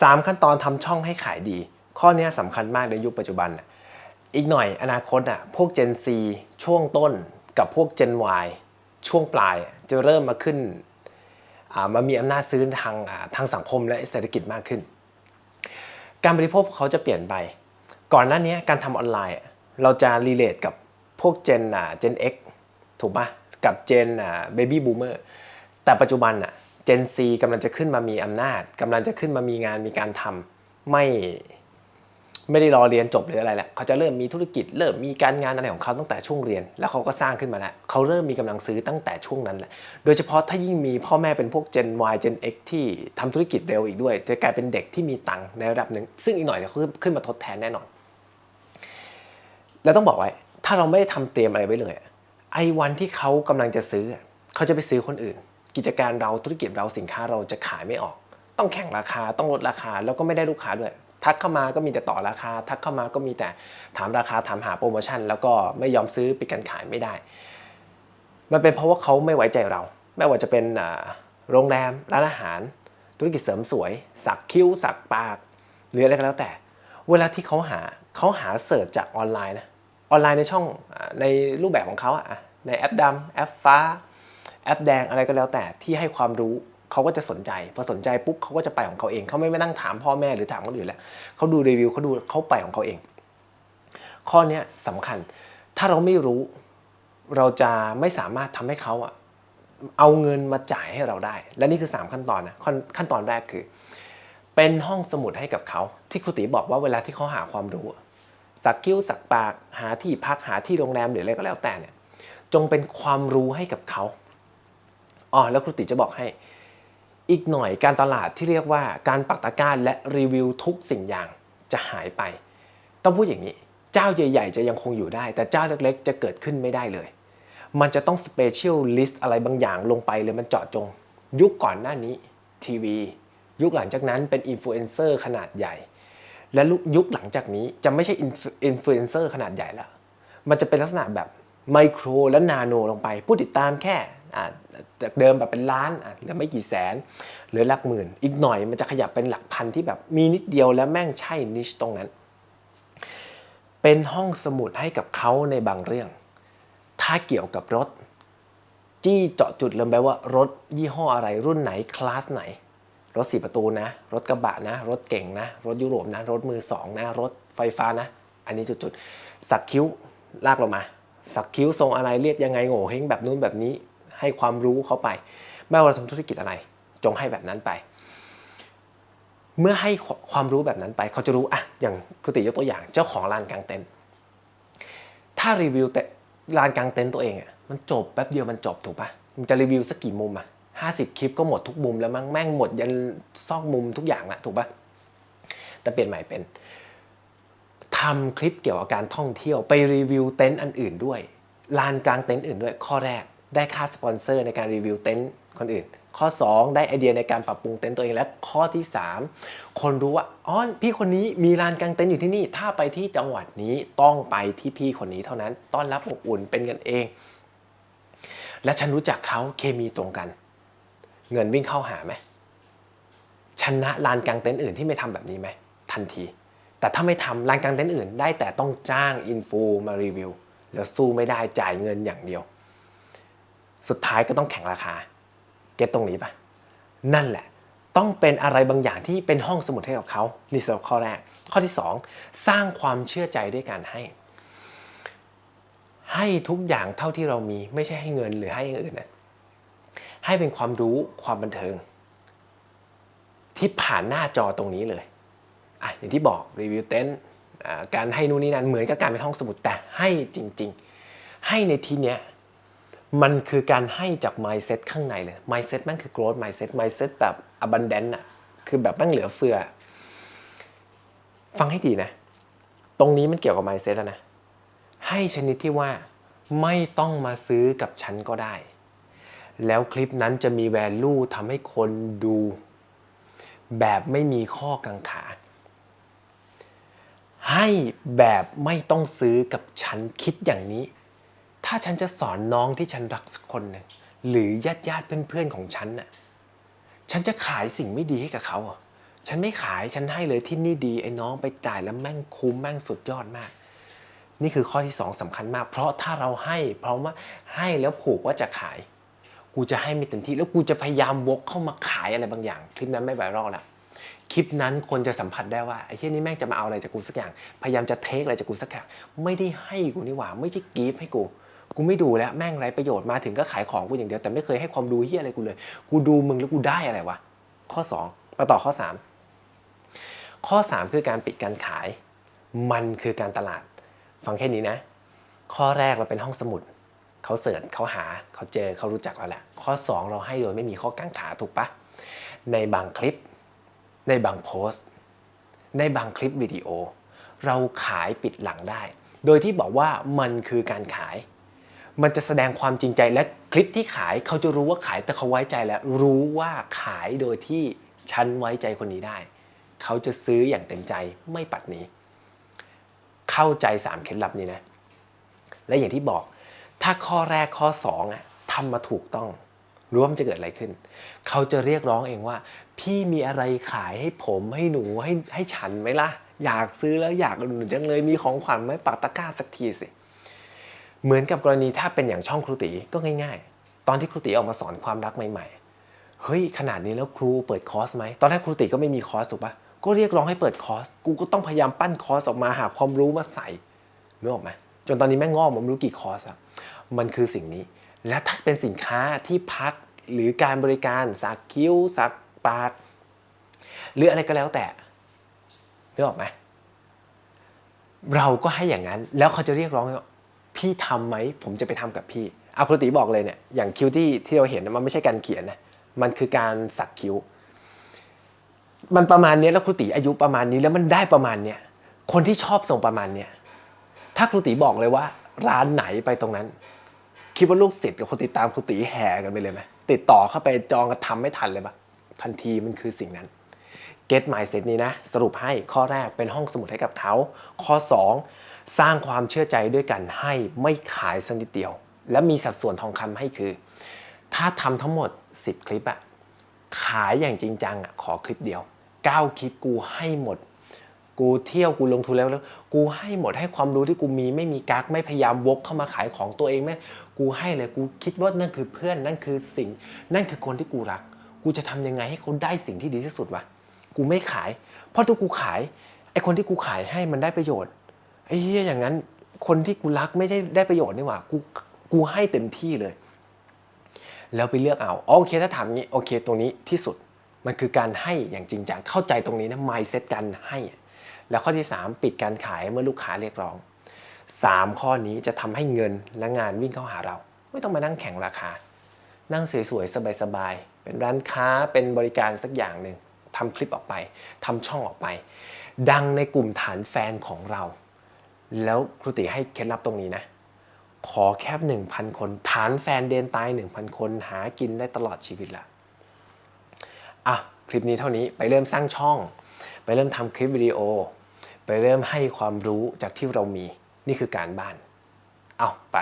3 ขั้นตอนทำช่องให้ขายดี ข้อนี้ยสำคัญมากในยุคปัจจุบันน่ะอีกหน่อยอนาคตอะพวก Gen Z ช่วงต้นกับพวก Gen Y ช่วงปลายจะเริ่มมาขึ้นอ่ามามีอำนาจซื้อทางอ่าทางสังคมและเศรษฐกิจมากขึ้น การบริโภคเขาจะเปลี่ยนไป ก่อนหน้านี้การทำออนไลน์ เราจะรีเลทกับพวก Gen อ่า Gen X ถูกปะกับ Gen อ่า Baby Boomer แต่ปัจจุบันอะ Gen Z กำลังจะขึ้นมามีอำนาจกำลังจะขึ้นมามีงานมีการทำไม่ไม่ได้รอเรียนจบหรืออะไรแหละเขาจะเริ่มมีธุรกิจ เริ่มมีการงานอะไรของเขาตั้งแต่ช่วงเรียน แล้วเขาก็สร้างขึ้นมาแล้วเขาเริ่มมีกำลังซื้อตั้งแต่ช่วงนั้นแหละโดยเฉพาะถ้ายิ่งมีพ่อแม่เป็นพวก Gen Y Gen X ที่ทำธุรกิจเร็วอีกด้วย จะกลายเป็นเด็กที่มีตังค์ในระดับหนึ่ง ซึ่งอีกหน่อยจะขึ้นขึ้นมาทดแทนแน่นอน แล้วต้องบอกไว้ ถ้าเราไม่ได้ทำเตรียมอะไรไว้เลยไอ้วันที่เขากำลังจะซื้อเขาจะไปซื้อคนอื่น กิจการเราธุรกิจเราสินค้าเราจะขายไม่ออก ต้องแข่งราคาต้องลดราคาแล้วก็ไม่ได้ลูกค้าด้วย ทักเข้ามาก็มีแต่ต่อราคา ทักเข้ามาก็มีแต่ถามราคาถามหาโปรโมชั่น แล้วก็ไม่ยอมซื้อปิดการขายไม่ได้ มันเป็นเพราะว่าเขาไม่ไว้ใจเรา ไม่ว่าจะเป็นโรงแรมร้านอาหาร ธุรกิจเสริมสวย สักคิ้ว สักปากหรืออะไรก็แล้วแต่ เวลาที่เขาหาเขาหาเสิร์ชจากออนไลน์นะออนไลน์ในช่องในรูปแบบของเขาอะในแอปดำแอปฟ้า แอปแดงอะไรก็แล้วแต่ที่ให้ความรู้เขาก็จะสนใจ พอสนใจปุ๊บเขาก็จะไปของเขาเองเขาไม่มานั่งถามพ่อแม่หรือถามคนอื่นแล้วเขาดูรีวิวเขาดูเขาไปของเขาเอง ข้อนี้สำคัญ ถ้าเราไม่รู้ เราจะไม่สามารถทำให้เขาอะเอาเงินมาจ่ายให้เราได้ และนี่คือ 3 ขั้นตอนนะขั้นขั้นตอนแรกคือ เป็นห้องสมุดให้กับเขา ที่ครูตีบอกว่าเวลาที่เขาหาความรู้ สักคิ้วสักปากหาที่พักหาที่โรงแรมหรืออะไรก็แล้วแต่เนี่ยจงเป็นความรู้ให้กับเขา อ๋อแล้วครูติจะบอกให้ อีกหน่อยการตลาดที่เรียกว่าการปักตะกร้าและรีวิวทุกสิ่งอย่างจะหายไป ต้องพูดอย่างนี้ เจ้าใหญ่ ๆ จะยังคงอยู่ได้ แต่เจ้าเล็กๆ จะเกิดขึ้นไม่ได้เลย มันจะต้องสเปเชียลลิสต์อะไรบางอย่างลงไปเลยมันเจาะจง ยุคก่อนหน้านี้ทีวี ยุคหลังจากนั้นเป็นอินฟลูเอนเซอร์ขนาดใหญ่ และยุคหลังจากนี้จะไม่ใช่อินฟลูเอนเซอร์ขนาดใหญ่แล้วมันจะเป็นลักษณะแบบไมโครและนาโนลงไป ผู้ติดตามแค่ จากเดิมแบบเป็นล้านเหลือไม่กี่แสนเหลือหลักหมื่น อีกหน่อยมันจะขยับเป็นหลักพันที่แบบมีนิดเดียวแล้วแม่งใช่นิชตรงนั้น เป็นห้องสมุดให้กับเขาในบางเรื่อง ถ้าเกี่ยวกับรถ จี้เจาะจุดเลยไปว่ารถยี่ห้ออะไรรุ่นไหนคลาสไหน รถสี่ประตูนะ รถกระบะนะ รถเก่งนะ รถยุโรปนะ รถมือสองนะรถไฟฟ้านะ อันนี้จุดๆสักคิ้วลากลงมา สักคิ้วทรงอะไรเรียกยังไงโง่เฮงแบบนู้นแบบนี้ ให้ความรู้เขาไป ไม่ว่าเราทำธุรกิจอะไร จงให้แบบนั้นไป เมื่อให้ความรู้แบบนั้นไป เขาจะรู้อะอย่างครูติยกตัวอย่างเจ้าของลานกลางเต็นท์ถ้ารีวิวแต่ลานกลางเต็นท์ตัวเองอะมันจบแป๊บเดียวมันจบถูกปะมันจะรีวิวสักกี่มุมอะห้าสิบคลิปก็หมดทุกมุมแล้วมั้งแม่งหมดยันซอกมุมทุกอย่างละถูกปะแต่เปลี่ยนใหม่เป็นทำคลิปเกี่ยวกับการท่องเที่ยวไปรีวิวเต็นท์อันอื่นด้วยลานกลางเต็นท์อื่นด้วยข้อแรก ได้ค่าสปอนเซอร์ในการรีวิวเต็นท์คนอื่น ข้อ 2 ได้ไอเดียในการปรับปรุงเต็นท์ตัวเองและข้อที่ 3 คนรู้ว่าอ๋อพี่คนนี้มีลานกางเต็นท์อยู่ที่นี่ ถ้าไปที่จังหวัดนี้ต้องไปที่พี่คนนี้เท่านั้น ต้อนรับอบอุ่นเป็นกันเอง และฉันรู้จักเขาเคมีตรงกัน เงินวิ่งเข้าหาไหมชนะลานกางเต็นท์อื่นที่ไม่ทำแบบนี้ไหมทันที แต่ถ้าไม่ทำลานกางเต็นท์อื่น ได้แต่ต้องจ้างอินฟูมารีวิวแล้วสู้ไม่ได้จ่ายเงินอย่างเดียว สุดท้ายก็ต้องแข่งราคา เก็ตตรงนี้ปะนั่นแหละ ต้องเป็นอะไรบางอย่างที่เป็นห้องสมุดให้กับเขานี่สำหรับข้อแรก ข้อที่ 2 สร้างความเชื่อใจด้วยการให้ ให้ทุกอย่างเท่าที่เรามีไม่ใช่ให้เงินหรือให้อย่างอื่นนะให้เป็นความรู้ความบันเทิง ที่ผ่านหน้าจอตรงนี้เลยอะอย่างที่บอกรีวิวเต็นท์การให้นู่นนี่นั่นเหมือนกับการเป็นห้องสมุดแต่ให้จริง ๆ ให้ในที่เนี้ย มันคือการให้จาก mindset ข้างในเลย mindset แม่งคือ growth mindset mindset แบบ abundant อะคือแบบแม่งเหลือเฟือ ฟังให้ดีนะ ตรงนี้มันเกี่ยวกับ mindset แล้วนะ ให้ชนิดที่ว่าไม่ต้องมาซื้อกับฉันก็ได้ แล้วคลิปนั้นจะมี value ทำให้คนดู แบบไม่มีข้อกังขา ให้แบบไม่ต้องซื้อกับฉันคิดอย่างนี้ ถ้าฉันจะสอนน้องที่ฉันรักสักคนหนึ่งหรือญาติญาติเพื่อนๆของฉันน่ะฉันจะขายสิ่งไม่ดีให้กับเขาเหรอฉันไม่ขายฉันให้เลยที่นี่ดีไอ้น้องไปจ่ายแล้วแม่งคุ้มแม่งสุดยอดมาก นี่คือข้อที่สองสำคัญมาก เพราะถ้าเราให้เพราะว่าให้แล้วผูกว่าจะขาย กูจะให้ไม่เต็มที่แล้วกูจะพยายามวกเข้ามาขายอะไรบางอย่าง คลิปนั้นไม่ไวรัลละคลิปนั้นคนจะสัมผัสได้ว่าไอ้เช่นนี้แม่งจะมาเอาอะไรจากกูสักอย่าง พยายามจะเทคอะไรจากกูสักอย่างไม่ได้ให้กูนี่หว่า ไม่ใช่กีฟให้กู กูไม่ดูแล้วแม่งไรประโยชน์มาถึงก็ขายของกูอย่างเดียวแต่ไม่เคยให้ความรู้เฮียอะไรกูเลย กูดูมึงแล้วกูได้อะไรวะข้อ2มาต่อข้อ 3 ข้อ 3 คือการปิดการขาย มันคือการตลาด ฟังแค่นี้นะ ข้อแรกเราเป็นห้องสมุดเขาเสิร์ชเขาหาเขาเจอเขารู้จักเราแหละข้อ 2 เราให้โดยไม่มีข้อกังขาถูกปะในบางคลิป ในบางโพสต์ ในบางคลิปวิดีโอ เราขายปิดหลังได้ โดยที่บอกว่ามันคือการขาย มันจะแสดงความจริงใจและคลิปที่ขายเขาจะรู้ว่าขายแต่เขาไว้ใจแล้ว รู้ว่าขายโดยที่ฉันไว้ใจคนนี้ได้ เขาจะซื้ออย่างเต็มใจไม่ปัดหนี้ เข้าใจสามเคล็ดลับนี้นะ และอย่างที่บอก ถ้าข้อแรกข้อสองอะทำมาถูกต้องรู้ว่ามันจะเกิดอะไรขึ้น เขาจะเรียกร้องเองว่า พี่มีอะไรขายให้ผมให้หนูให้ให้ฉันไหมล่ะ อยากซื้อแล้วอยากอุดหนุนจังเลยมีของขวัญไหมปักตะกร้าสักทีสิเเหมือนกับกรณีถ้าเป็นอย่างช่องครูตีก็ง่าย ๆ ตอนที่ครูตีออกมาสอนความรักใหม่ ๆ เฮ้ยขนาดนี้แล้วครูเปิดคอร์สไหม ตอนแรกครูตีก็ไม่มีคอร์สถูกปะก็เรียกร้องให้เปิดคอร์ส กูก็ต้องพยายามปั้นคอร์สออกมาหาความรู้มาใส่นึกออกไหมจนตอนนี้แม่งงอกมามรู้กี่คอร์สอะมันคือสิ่งนี้ และถ้าเป็นสินค้าที่พักหรือการบริการสักคิ้วสักปากหรืออะไรก็แล้วแต่นึกออกไหมเราก็ให้อย่างนั้น แล้วเขาจะเรียกร้องว่า พี่ทำไหมผมจะไปทำกับพี่เอาครูติบอกเลยเนี่ยอย่างคิ้วที่ที่เราเห็นมันไม่ใช่การเขียนนะมันคือการสักคิ้ว มันประมาณนี้แล้วครูติอายุประมาณนี้แล้วมันได้ประมาณเนี้ยคนที่ชอบส่งประมาณเนี้ยถ้าครูติบอกเลยว่า ร้านไหนไปตรงนั้น คิดว่าลูกศิษย์กับคนติดตามครูติแห่กันไปเลยไหมติดต่อเข้าไปจองกันทำไม่ทันเลยปะทันทีมันคือสิ่งนั้น get mindset นี้นะ สรุปให้ข้อแรกเป็นห้องสมุดให้กับเขาข้อ 2 สร้างความเชื่อใจด้วยกันให้ไม่ขายสักนิดเดียว และมีสัดส่วนทองคำให้คือ ถ้าทำทั้งหมด 10 คลิปอะขายอย่างจริงจังอะขอคลิปเดียว 9 คลิปกูให้หมด กูเที่ยวกูลงทุนแล้วแล้ว กูให้หมดให้ความรู้ที่กูมีไม่มีกักไม่พยายามวกเข้ามาขายของตัวเองไม่กูให้เลยกูคิดว่านั่นคือเพื่อนนั่นคือสิ่ง นั่นคือคนที่กูรัก กูจะทำยังไงให้เขาได้สิ่งที่ดีที่สุดวะกูไม่ขาย เพราะถ้ากูขายไอคนที่กูขายให้มันได้ประโยชน์ ไอ้เหี้ยอย่างนั้นคนที่กูรักไม่ได้ได้ประโยชน์นี่หว่ากูกูให้เต็มที่เลย แล้วไปเลือกเอาอ๋อโอเคถ้าถามงี้โอเค ตรงนี้ที่สุดมันคือการให้อย่างจริงจังเข้าใจตรงนี้นะ mindset การให้ แล้วข้อที่ 3 ปิดการขายเมื่อลูกค้าเรียกร้อง 3 ข้อนี้จะทำให้เงินและงานวิ่งเข้าหาเรา ไม่ต้องมานั่งแข่งราคา นั่งสวยๆ สบายๆ เป็นร้านค้าเป็นบริการสักอย่างหนึ่งทำคลิปออกไปทำช่องออกไป ดังในกลุ่มฐานแฟนของเรา แล้วครูติให้เคล็ดลับตรงนี้นะ ขอแค่1,000 คน ฐานแฟนเดนตาย 1,000 คนหากินได้ตลอดชีวิตละอะ คลิปนี้เท่านี้ไปเริ่มสร้างช่อง ไปเริ่มทำคลิปวิดีโอ ไปเริ่มให้ความรู้จากที่เรามีนี่คือการบ้าน เอาไป